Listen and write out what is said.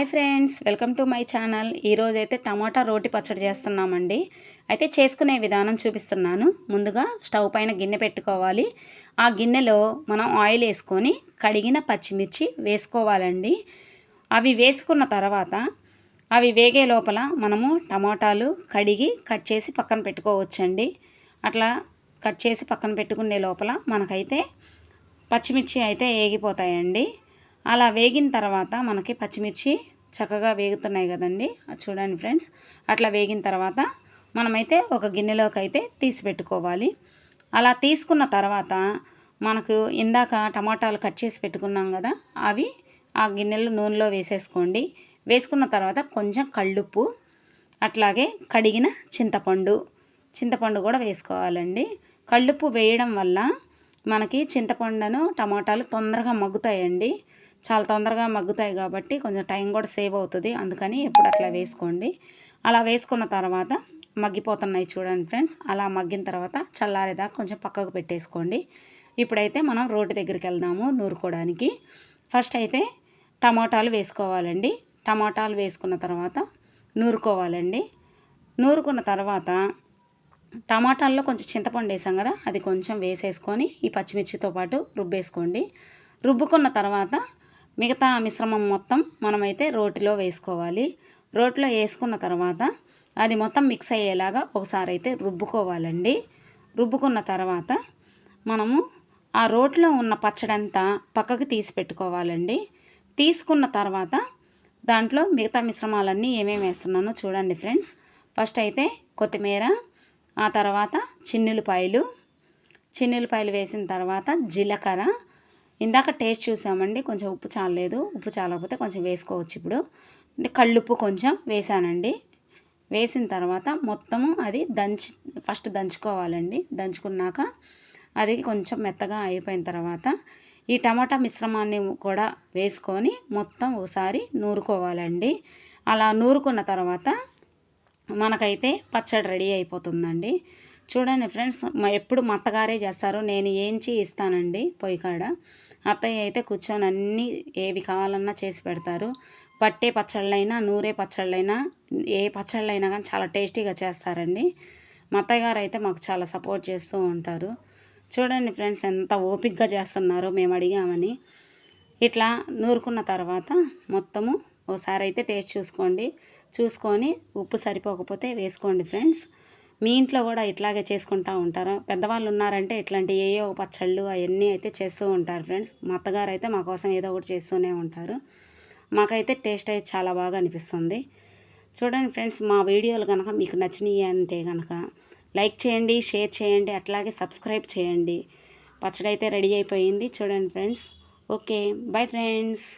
Hi friends welcome to my channel. ఈరోజు అయితే టమాటా రోటి పచ్చడి చేస్తున్నామండి. అయితే చేసుకునే విధానం చూపిస్తున్నాను. ముందుగా స్టవ్ పైన గిన్నె పెట్టుకోవాలి. ఆ గిన్నెలో మనం ఆయిల్ వేసుకొని కడిగిన పచ్చిమిర్చి వేసుకోవాలండి. అవి వేసుకున్న తర్వాత అవి వేగే లోపల మనము టమాటాలు కడిగి కట్ చేసి పక్కన పెట్టుకోవచ్చండి. అట్లా కట్ చేసి పక్కన పెట్టుకునే లోపల మనకైతే పచ్చిమిర్చి అయితే వేగిపోతాయండి అలా వేగిన తర్వాత మనకి పచ్చిమిర్చి చక్కగా వేగుతున్నాయి కదండి. చూడండి ఫ్రెండ్స్. అట్లా వేగిన తర్వాత మనమైతే ఒక గిన్నెలోకి అయితే తీసి పెట్టుకోవాలి. అలా తీసుకున్న తర్వాత మనకు ఇందాక టమాటాలు కట్ చేసి పెట్టుకున్నాం కదా అవి ఆ గిన్నెలు నూనెలో వేసేసుకోండి. వేసుకున్న తర్వాత కొంచెం కళ్ళుప్పు అట్లాగే కడిగిన చింతపండు చింతపండు కూడా వేసుకోవాలండి. కళ్ళుప్పు వేయడం వల్ల మనకి చింతపండును టమాటాలు తొందరగా మగ్గుతాయండి. చాలా తొందరగా మగ్గుతాయి కాబట్టి కొంచెం టైం కూడా సేవ్ అవుతుంది. అందుకని ఎప్పుడు అట్లా వేసుకోండి. అలా వేసుకున్న తర్వాత మగ్గిపోతున్నాయి చూడండి ఫ్రెండ్స్. అలా మగ్గిన తర్వాత చల్లారేదాకా కొంచెం పక్కకు పెట్టేసుకోండి. ఇప్పుడైతే మనం రోడ్డు దగ్గరికి వెళ్దాము నూరుకోవడానికి ఫస్ట్ అయితే టమాటాలు వేసుకోవాలండి. టమాటాలు వేసుకున్న తర్వాత నూరుకోవాలండి. నూరుకున్న తర్వాత టమాటాల్లో కొంచెం చింతపండు వేసాం కదా అది కొంచెం వేసేసుకొని ఈ పచ్చిమిర్చితో పాటు రుబ్బేసుకోండి. రుబ్బుకున్న తర్వాత మిగతా మిశ్రమం మొత్తం మనమైతే రోటిలో వేసుకోవాలి. రోటిలో వేసుకున్న తర్వాత అది మొత్తం మిక్స్ అయ్యేలాగా ఒకసారి అయితే రుబ్బుకోవాలండి. రుబ్బుకున్న తర్వాత మనము ఆ రోట్లో ఉన్న పచ్చడంతా పక్కకు తీసి పెట్టుకోవాలండి. తీసుకున్న తర్వాత దాంట్లో మిగతా మిశ్రమాలన్నీ ఏమేమి వేస్తున్నానో చూడండి ఫ్రెండ్స్. ఫస్ట్ అయితే కొత్తిమీర ఆ తర్వాత చిన్నులపాయలు. చిన్నులపాయలు వేసిన తర్వాత జీలకర్ర ఇందాక టేస్ట్ చూసామండి కొంచెం ఉప్పు చాలలేదు ఉప్పు చాలకపోతే కొంచెం వేసుకోవచ్చు ఇప్పుడు. అంటే కళ్ళుప్పు కొంచెం వేసానండి. వేసిన తర్వాత మొత్తము అది దంచి ఫస్ట్ దంచుకోవాలండి. దంచుకున్నాక అది కొంచెం మెత్తగా అయిపోయిన తర్వాత ఈ టమాటా మిశ్రమాన్ని కూడా వేసుకొని మొత్తం ఒకసారి నూరుకోవాలండి. అలా నూరుకున్న తర్వాత మనకైతే పచ్చడి రెడీ అయిపోతుందండి. చూడండి ఫ్రెండ్స్ ఎప్పుడు మా అత్తగారే చేస్తారు. నేను ఏంచి ఇస్తానండి పొయ్యి కాడ? అత్తయ్య అయితే కూర్చొని అన్నీ ఏవి కావాలన్నా చేసి పెడతారు. పట్టే పచ్చళ్ళైనా నూరే పచ్చళ్ళైనా ఏ పచ్చళ్ళైనా కానీ చాలా టేస్టీగా చేస్తారండి. మా అత్తయ్య గారు అయితే మాకు చాలా సపోర్ట్ చేస్తూ ఉంటారు. చూడండి ఫ్రెండ్స్ ఎంత ఓపిక్గా చేస్తున్నారో మేము అడిగామని. ఇట్లా నూరుకున్న తర్వాత మొత్తము ఒకసారి అయితే టేస్ట్ చూసుకోండి. చూసుకొని ఉప్పు సరిపోకపోతే వేసుకోండి ఫ్రెండ్స్. మీ ఇంట్లో కూడా ఇట్లాగే చేసుకుంటూ ఉంటారు? పెద్దవాళ్ళు ఉన్నారంటే ఇట్లాంటి ఏయో పచ్చళ్ళు అవన్నీ అయితే చేస్తూ ఉంటారు ఫ్రెండ్స్. మా అత్తగారు అయితే మా కోసం ఏదో ఒకటి చేస్తూనే ఉంటారు. మాకైతే టేస్ట్ అయితే చాలా బాగా అనిపిస్తుంది. చూడండి ఫ్రెండ్స్ మా వీడియోలు కనుక మీకు నచ్చినాయి అంటే కనుక లైక్ చేయండి షేర్ చేయండి అట్లాగే సబ్స్క్రైబ్ చేయండి. పచ్చడి అయితే రెడీ అయిపోయింది. చూడండి ఫ్రెండ్స్. Okay bye friends.